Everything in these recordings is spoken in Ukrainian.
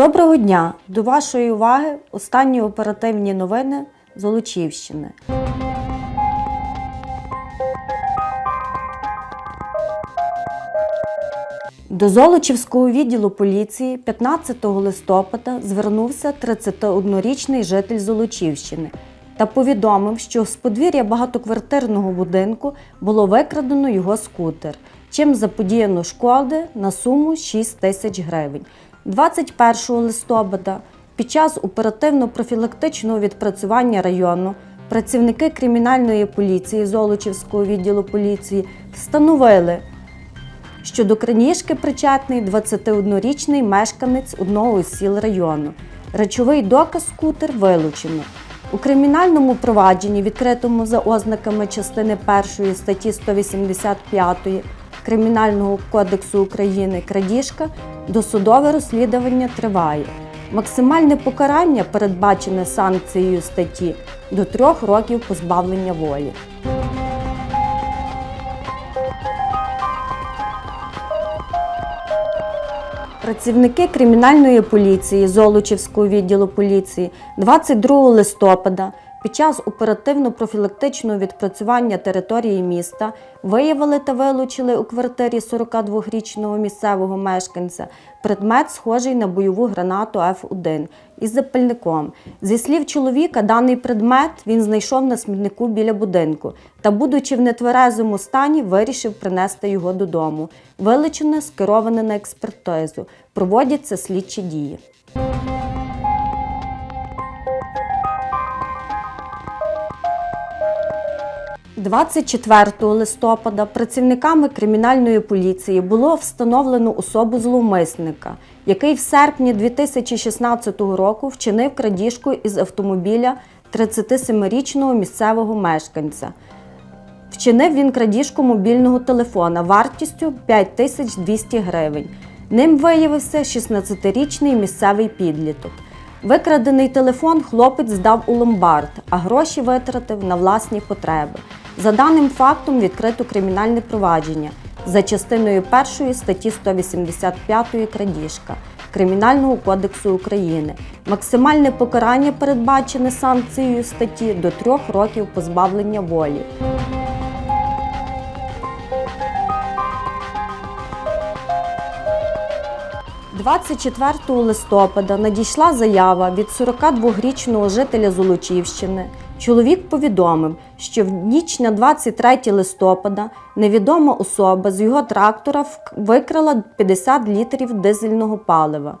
Доброго дня! До вашої уваги останні оперативні новини Золочівщини. До Золочівського відділу поліції 15 листопада звернувся 31-річний житель Золочівщини та повідомив, що з подвір'я багатоквартирного будинку було викрадено його скутер, чим заподіяно шкоди на суму 6 тисяч гривень. 21 листопада під час оперативно-профілактичного відпрацювання району працівники кримінальної поліції Золочівського відділу поліції встановили, що до крадіжки причетний 21-річний мешканець одного із сіл району. Речовий доказ скутер вилучено. У кримінальному провадженні, відкритому за ознаками частини 1 статті 185 Кримінального кодексу України крадіжка, досудове розслідування триває. Максимальне покарання передбачене санкцією статті до трьох років позбавлення волі. Працівники кримінальної поліції Золочівського відділу поліції 22 листопада під час оперативно-профілактичного відпрацювання території міста виявили та вилучили у квартирі 42-річного місцевого мешканця предмет, схожий на бойову гранату F1 із запальником. Зі слів чоловіка, даний предмет він знайшов на смітнику біля будинку та, будучи в нетверезому стані, вирішив принести його додому. Вилучене скероване на експертизу. Проводяться слідчі дії. – 24 листопада працівниками кримінальної поліції було встановлено особу зловмисника, який в серпні 2016 року вчинив крадіжку із автомобіля 37-річного місцевого мешканця. Вчинив він крадіжку мобільного телефона вартістю 5200 гривень. Ним виявився 16-річний місцевий підліток. Викрадений телефон хлопець здав у ломбард, а гроші витратив на власні потреби. За даним фактом відкрито кримінальне провадження за частиною 1 статті 185 крадіжка Кримінального кодексу України. Максимальне покарання передбачене санкцією статті до трьох років позбавлення волі. – 24 листопада надійшла заява від 42-річного жителя Золочівщини. Чоловік повідомив, що в ніч на 23 листопада невідома особа з його трактора викрала 50 літрів дизельного палива.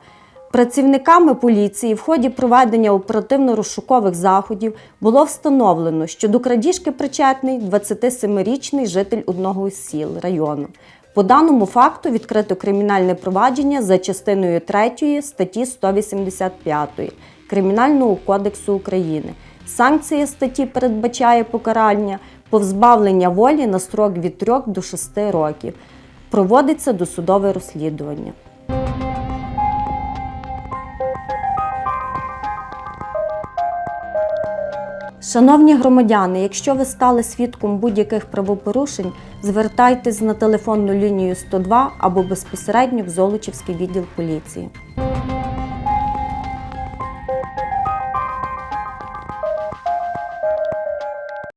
Працівниками поліції в ході проведення оперативно-розшукових заходів було встановлено, що до крадіжки причетний 27-річний житель одного із сіл району. По даному факту відкрито кримінальне провадження за частиною 3 статті 185 Кримінального кодексу України. Санкція статті передбачає покарання позбавлення волі на строк від 3 до 6 років. Проводиться досудове розслідування. Шановні громадяни, якщо ви стали свідком будь-яких правопорушень, звертайтесь на телефонну лінію 102 або безпосередньо в Золочівський відділ поліції.